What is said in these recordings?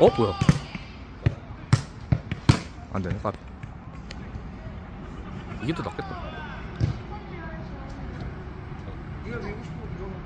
어 뭐야? 안 되네. 가. 이게 더 낫겠다. 네가 밀고 싶어 이러면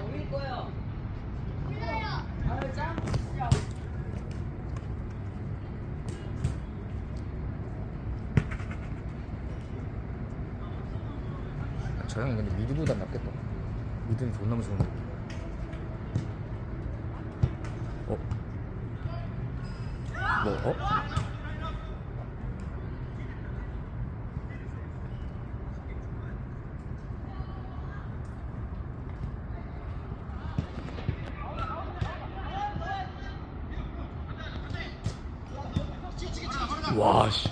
뭐일 거야? 아유 짱 진짜. 저 형이 근데 미드보다 낫겠다. 미드는 존나 무서운데. 어? 뭐? 어? 와 씨.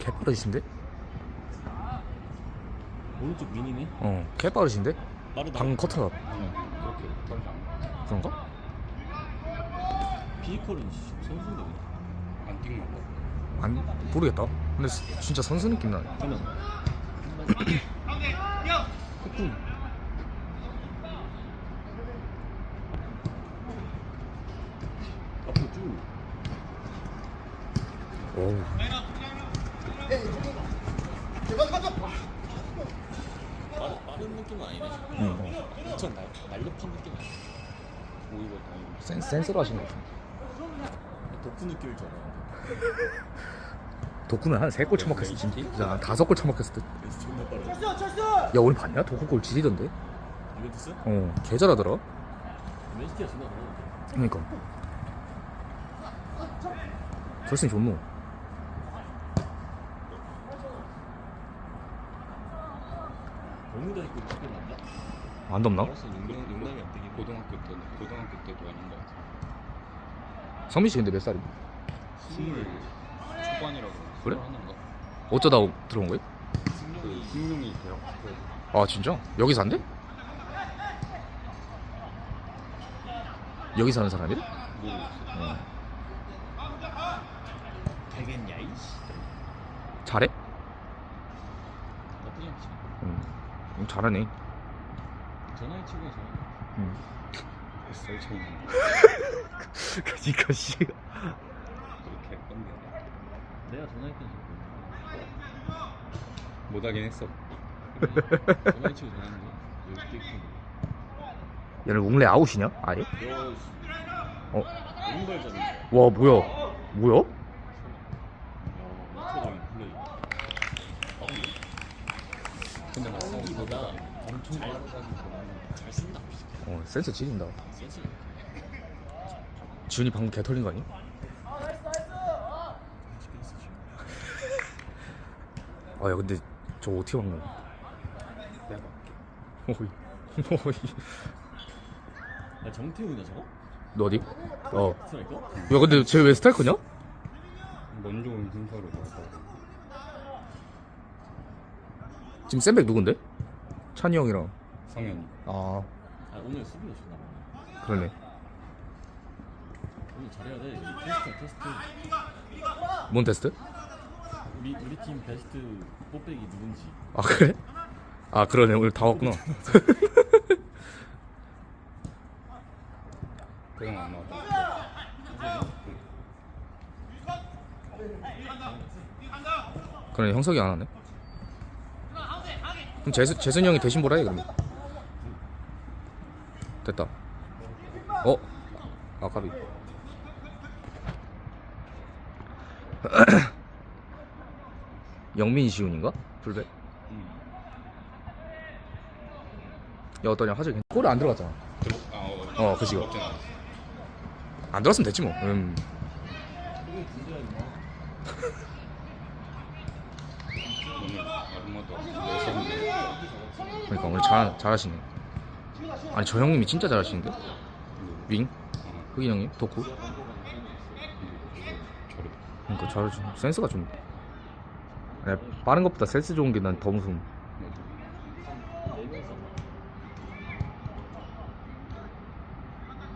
개 빠르신데? 오른쪽 미니네? 어, 개 빠르신데? 빠르다. 방 커터가 응, 그렇게 빠르지 않아. 그런가? 피지컬은 씨, 선수인데 그냥. 안 뛰는 거안 모르겠다. 근데 스- 진짜 선수 느낌 나네. 하면. 흑군. 앞으로 쭉. 오, 빠른, 빠른 느낌은 아니네. 응. 엄청 날, 날렵한 느낌 아니야. 오히려 다행이다. 센 센스로 하신 것 같아. 덕후 느낌일 줄 알았는데. 덕후는 한 세 골 처먹혔을 듯. 진짜 한 다섯 골 처먹혔을 듯. 그래서 존나 빠르다. 야, 오늘 봤냐? 덕후 골 지리던데? 이벤트스? 어, 개 잘하더라. 맨시티가 존나 잘하는데. 그러니까. 결승 좋노. 너무 다 있고 그게 맞나? 안 덥나? 알았어, 용남, 용남이 안 되긴 고등학교 때, 고등학교 때도 아닌 것 같아. 성민 씨 근데 몇 살이? 스물 초반이라고. 그래? 하는가? 어쩌다 들어온 거예요? 그 승용이 대학 아 진짜? 여기 산대? 여기 사는 사람이래? 모르겠어. 어. 되겠냐 이씨. 잘해? 나쁘지 않지. 응. 응, 잘하네. 전화의 치고는 잘하네. 응. 쌀 차이 그니까 씨. 그렇게 건데. 내가 전화할 때는 못하긴 했어. 전화의 치고 전화했는데 여기 있고. 얘는 웅래 아웃이냐? 아예? 야, 어? 와 뭐야? 뭐야? 이타적인 플레이. 근데 나 성기 보다 엄청 잘 쓴다. 어 센스. 센스. 지훈이 방금 개 털린 거 아니? 아야 근데 저 어떻게 막는 거야? 내가 오이 오이 야 정태훈이야 저거? 너 어디? 어. 스트라이커? 야 근데 쟤 왜 스타일커냐? 먼저 온 순서로. 지금 샌백 누군데? 찬이 형이랑 성현이. 아 아 오늘 수비가 좋나? 그러네 오늘 잘해야 돼. 이 테스트 테스트. 뭔 테스트? 우리 우리 팀 베스트 뽑배기 누군지. 아 그래? 아 그러네 오늘 다 왔구나 그냥 안 나왔다. 그러네 형석이 안 하네 그럼 재수, 재순이 형이 대신 보라 해 그러면 됐다 어? 아 까비 영민이 지훈인가? 불백 응. 야 어떠냐 괜찮 골이 안 들어갔잖아 들어 아 어, 어째 나왔어. 안 들었으면 됐지 뭐 음. 오늘 내세인데 그러니까 오늘 잘, 잘하시네 아니 저 형님이 진짜 잘하시는데? 윙? 어, 흑인 형님? 덕후? 그러니까 잘하시 센스가 좀 네, 빠른 것보다 센스 좋은 게 난 더 무서움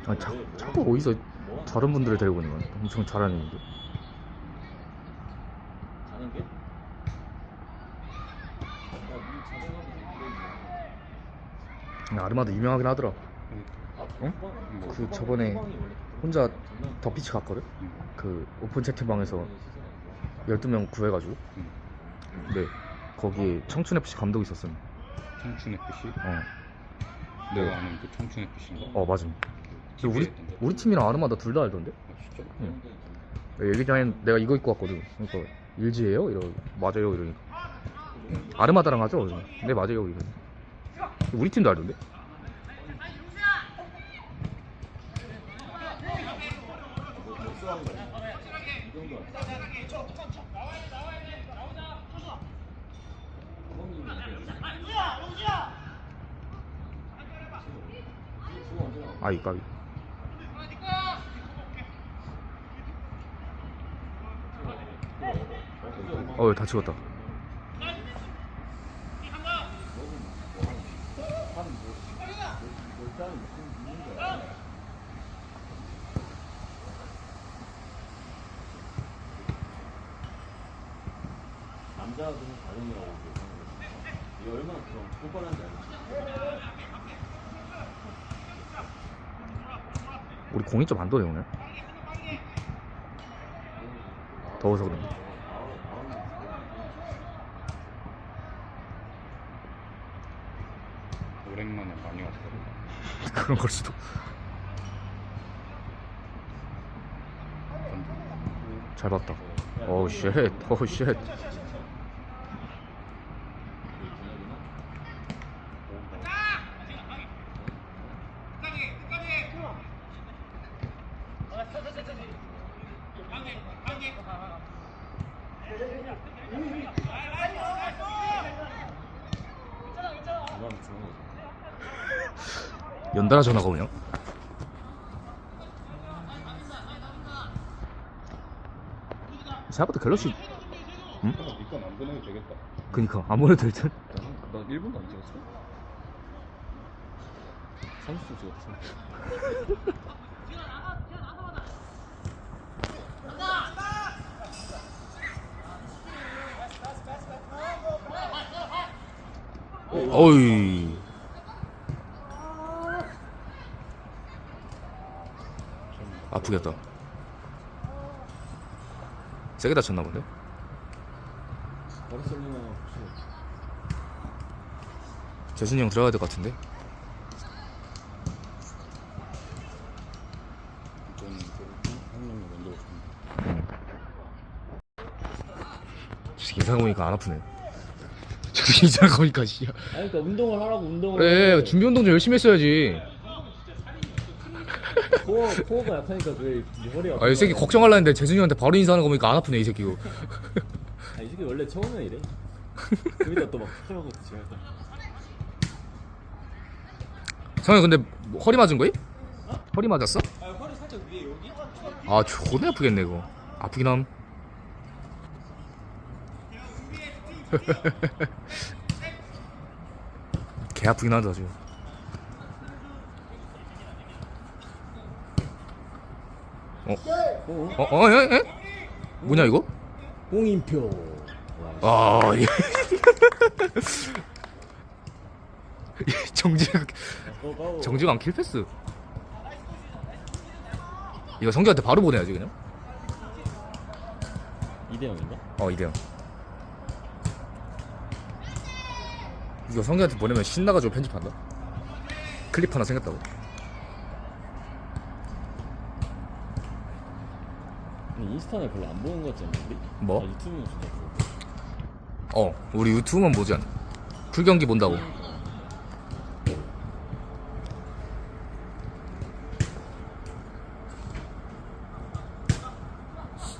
아니 자, 자꾸 어디서 저런 분들을 데리고 오는 거야 엄청 잘하는데 자는 게? 근데 아르마도 유명하긴 하더라 응? 뭐, 그 저번에 혼자 덕비치 갔거든? 음, 그 오픈 채팅방에서 12명 구해가지고 음. 근데 거기에 청춘FC 감독이 있었어 청춘 FC? 어, 내가 아는 그 청춘 FC인가? 어 맞음 근데 우리, 우리 팀이랑 아르마다 둘 다 알던데? 아, 진짜? 응. 얘기 전에 내가 이거 입고 왔거든 그러니까 일지예요? 이러 맞아요 이러니까 아르마다랑 하죠? 그래서 네 맞아요 이러 우리 팀도 알던데? 아이 까비 어다 찍었다 남자들은 다른이라고 이게 얼마나 그럼 뻔뻔한지 알지? 우리 공이 좀 안 도네 오늘. 더워서 그런가? 오랜만에 많이 왔어. 그런 걸 수도. 잘 봤다. 어우 쉣. 어우 쉣 이건 좋은 거지. 연달아 전화가 오냐? 생각보다 갤럭시 니건 안 보내도 되겠다. 그니까 아무래도 될 듯. 나 1분도 안 찍었어. 30초 찍었어. 어이 아프겠다 세게 다쳤나 본데? 바르셀로나 혹시 재순이 형 들어가야 될 것 같은데? 좀, 한 명만 먼저 오시면. 진짜 이상하고 보니까 안 아프네 저 이상하고 보니까 씨야 아니 그러니까 운동을 하라고 운동을 그래 준비 운동 좀 열심히 했어야지 코어, 코어가 약하니까 그래 네 허리가 아이 새끼 걱정하려 했는데 재순이 형한테 바로 인사하는 거 보니까 안 아프네 이 새끼. 아, 이 새끼 원래 처음에 이래. 좀 이따 또막 집에 갈까 성현 근데 뭐 허리 맞은 거임? 허리 맞았어? 아 허리 살짝 위에 여기? 아 존나 아프겠네 이거. 아프긴 함. 개 아프긴 하다 지금 어? 어? 어? 에? 에? 뭐냐 이거? 홍인표 아 어, 정지가 안 킬패스 이거 성규한테 바로 보내야지 그냥 2대0인가? 어 이대요 이거 성규한테 보내면 신나가지고 편집한다 클립 하나 생겼다고 인스타는 별로 안 보는 것 같지 않나? 뭐? 나 유튜브는 진짜 보고. 어 우리 유튜브만 보지 않아. 풀경기 본다고.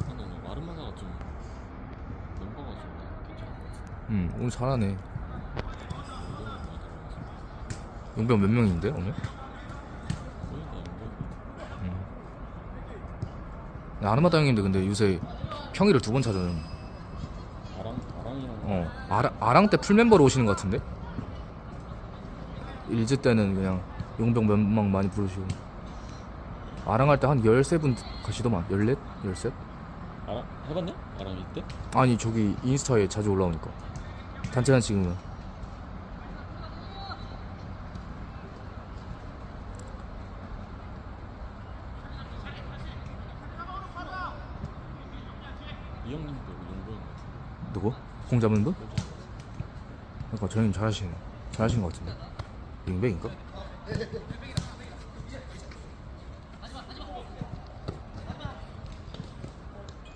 근데 오늘 마르마가가 좀 넘버가 좀 괜찮은 것 같은데. 응 오늘 잘하네. 뭐 용병 몇 명인데 오늘? 아르마다 형님들 근데 요새 평일을 두 번 찾아요 아랑 아랑이랑 어 아랑, 아랑 때 풀멤버로 오시는 것 같은데? 일즈 때는 그냥 용병 몇 명 많이 부르시고 아랑 할 때 한 13분 가시더만 14? 13? 아랑 해봤냐? 아랑 이때? 아니 저기 인스타에 자주 올라오니까 단체단 찍으면 이 형님도 용병 누구? 공 잡는 분? 그러니까 저희는 잘하시네 잘하신 것 같은데 윙백인가?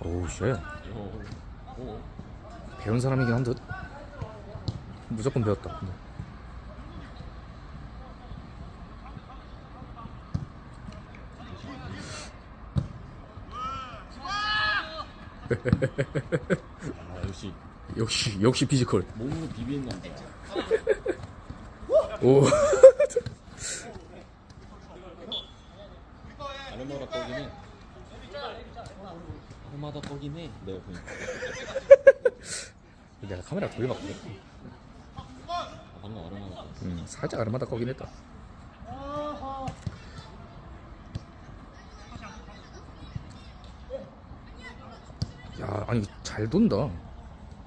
오우 쉣. 배운 사람이긴 한 듯 무조건 배웠다 근데. 아 역시 역시 역시 피지컬. 몸으로 비비는 남자. 오. 아르마다 떡이네 아르마다 내가 보니까 내가 카메라 돌려봤거든. 아, 방금 아르마다 떡 음, 살짝 아르마다 거긴 했다. 야 아니 잘 돈다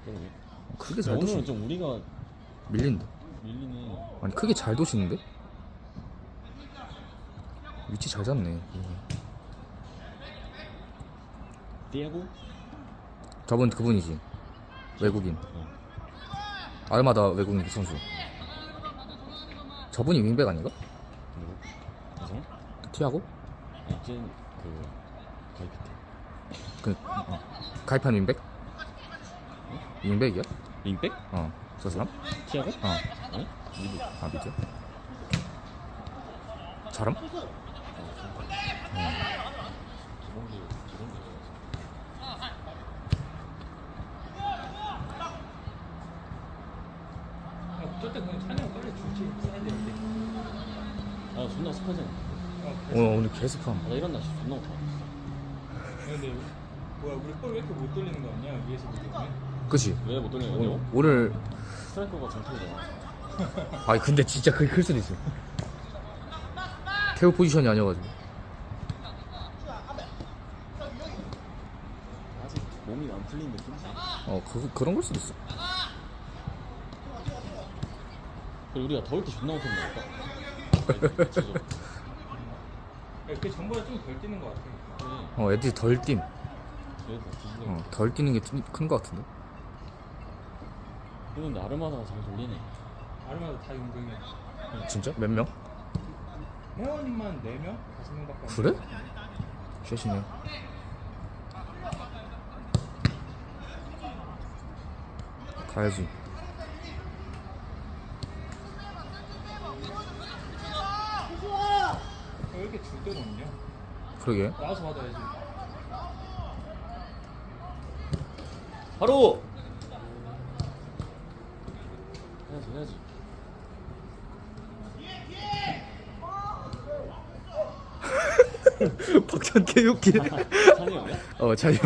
그러게 크게 잘 오늘은 도시 좀 우리가 밀린다 밀리네 아니 크게 잘 도시는데? 위치 잘 잡네 음. 띠아고? 저분 그분이지 외국인 어. 아르마다 외국인 선수 저분이 윙백 아닌가? 누구? 대성? 티하고? 아니 쟤그 가이피테 그 어. 가입한 윙백? 윙백이야? 링백? 어 저 사람? 티아고? 어 아니? 미드 아 미드 잘함? 그냥 찬영 빨리 되는데. 아 존나 습하잖아 오늘 오늘 개습함 아, 나 이런 날씨 존나 못하 근데 뭐야 우리 볼왜 이렇게 못 돌리는 거 아니야 위에서 보면? 그치? 왜못 돌리는 오늘? 오늘 스트라이커가 정통이잖아 아니 근데 진짜 그게 클 수도 있어. 태우 포지션이 아니어가지고. 아직 몸이 안 풀린 느낌이지 어 그, 그런 걸 수도 있어. 그리고 우리가 더울 때 존나 못한다니까 그 전보다 좀 덜 뛰는 거 같아. 어 애들이 덜 뛴. 그래도 뒤지는 어, 덜 뛰는 게큰거 같은데 근데 아르마다가 잘 돌리네 아르마도 다 용병이야. 진짜? 몇 명? 회원님만 4명? 5명밖에 안 그래? 돼. 쉐시네 가야지 왜 이렇게 줄 데가 없냐? 그러게 나와서 받아야지. 바로 해야지. 박찬 개웃기 찬이 형이야? 어 자요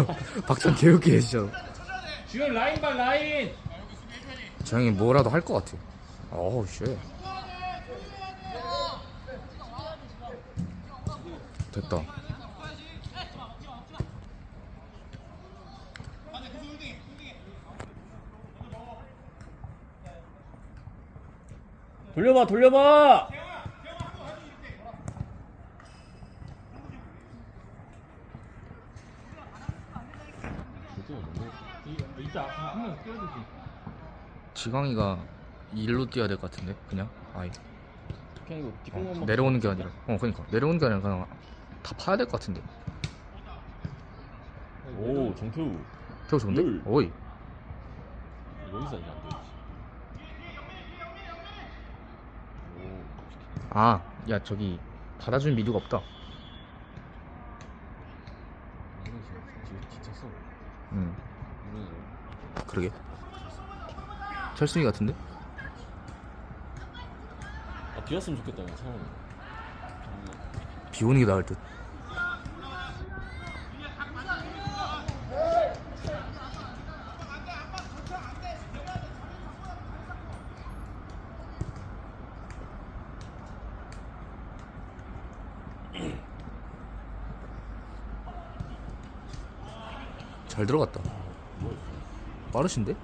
박찬 개웃기 진짜 주연 라인 발 라인! 저 형이 뭐라도 할 것 같아. 어우 쉣 됐다 돌려봐 돌려봐. 지광이가 일로 뛰어야 될 것 같은데 그냥? 아예 그냥 이거 뒷공만 막 내려오는 게 아니라. 어 그러니까. 내려오는 게 아니라 그냥 다 파야 될 것 같은데. 오 정태우. 태우 좋은데? 물. 오이. 여기서 이제 안되지 오 아 야 저기 받아준 미드가 없다 응 그러게 철순이 같은데? 아 비왔으면 좋겠다 차라리 비 오는 게 나을 듯. 잘 들어갔다. 빠르신데?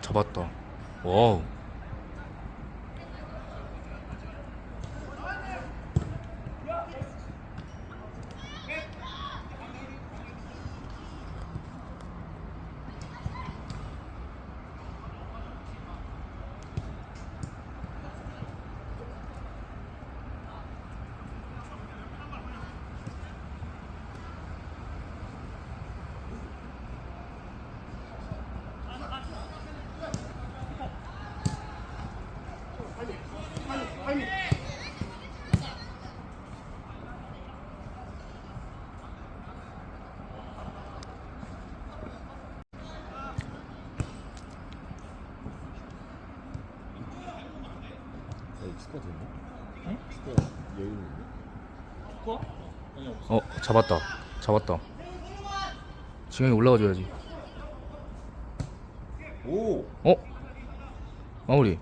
잡았다. 와우. 야 스쿼트 있나? 응? 스쿼트 여유 있는데? 거? 아니 없어 어, 잡았다. 잡았다. 지영이 올라가 줘야지. 오 어? 마무리.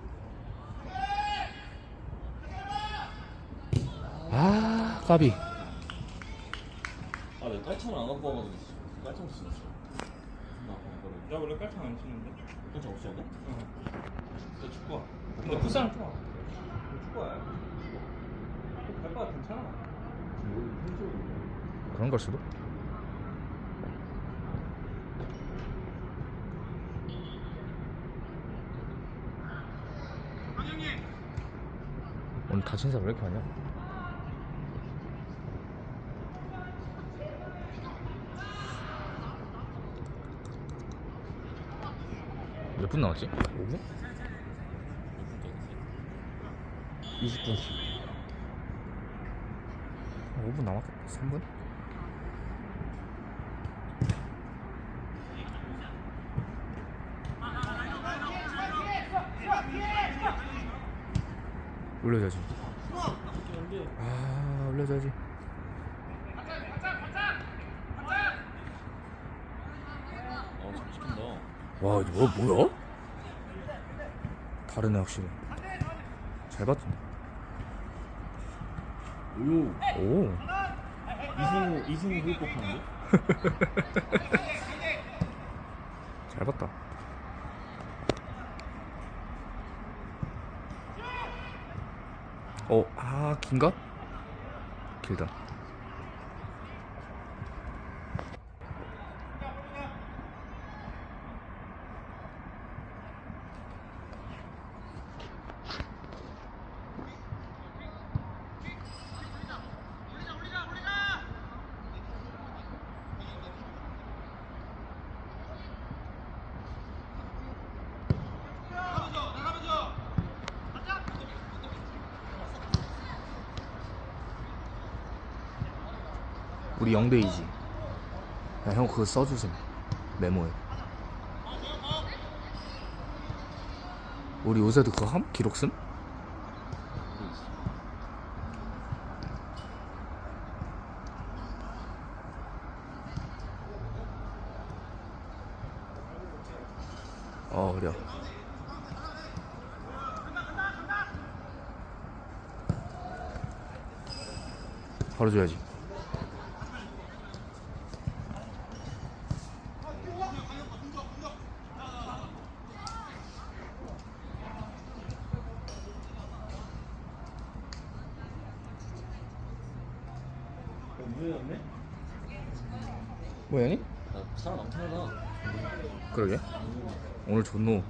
아, 까비. 아왜 깔창을 안 갖고 와가지고 깔창 쓰였어 나나 원래 깔창 안 치는데 깔창 없이 하냐? 너 축구야 근데 풋살은 좋아 너 축구야 발바닥 괜찮아 그런 걸 수도? 오늘 다친 사람 왜 이렇게 많냐? 몇 분 남았지? 5분? 20분씩. 5분 남았겠다. 3분? 올려줘야지. 아 올려줘야지. 아잘 시킨다. 와 이거 뭐, 뭐야? 다르네 확실히. 잘 봤던데 오 오 이승우 이승우 hul법한데? 잘 봤다. 어, 아, 긴가? 길다. 0대2지. 야, 형 그거 써주세요. 메모에. 우리 요새도 그거 함? 기록 쓴? 어, 그래. 바로 줘야지. 그러게 오늘 존노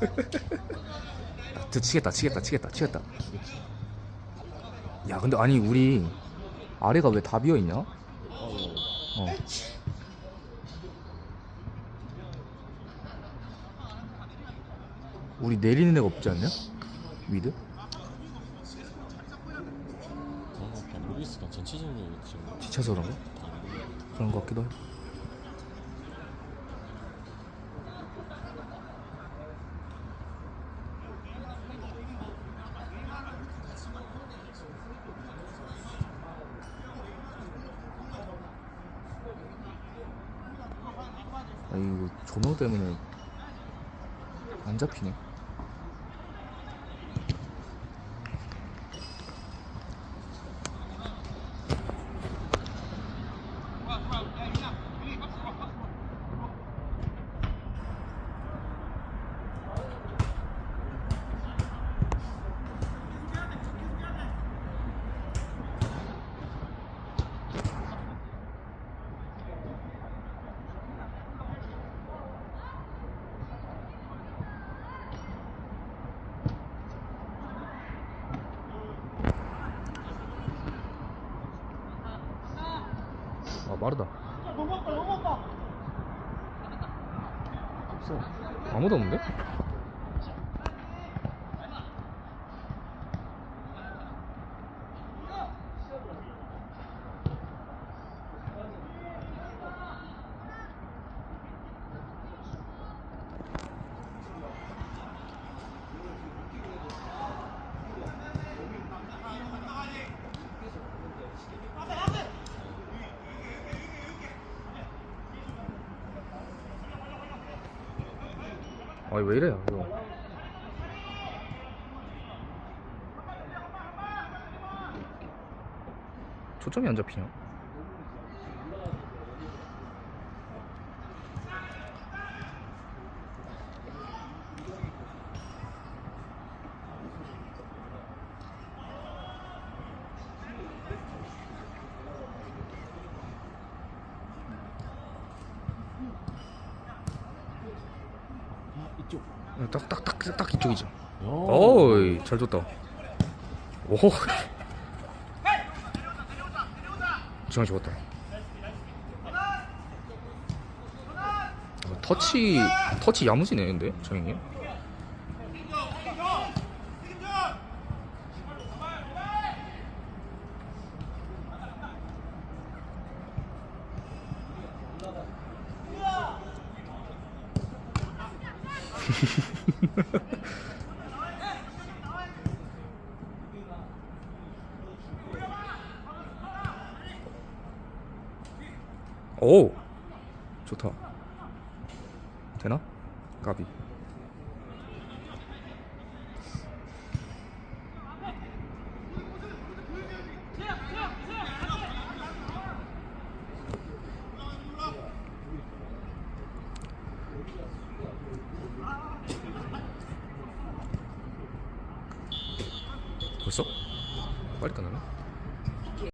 진짜 치겠다 치겠다 치겠다 치겠다 야 근데 아니 우리 아래가 왜 다 비어있냐? 어. 우리 내리는 애가 없지 않냐? 미드? 아, 잘 모르겠어. 난 전체적으로 지금 지쳐서 그런가? 다안 보여. 그런 것 같기도 해아 이거 조노 때문에 안 잡히네 아 빠르다. 없어. 아무도 없는데? 아니 왜 이래 이거 초점이 안 잡히냐? 아, 이쪽 딱딱 딱 딱 이쪽이죠. 야. 어이 잘 줬다. 오. 중앙 좋았다. 어, 터치 터치 야무지네 근데 정영이. 오 좋다. 되나? 까비.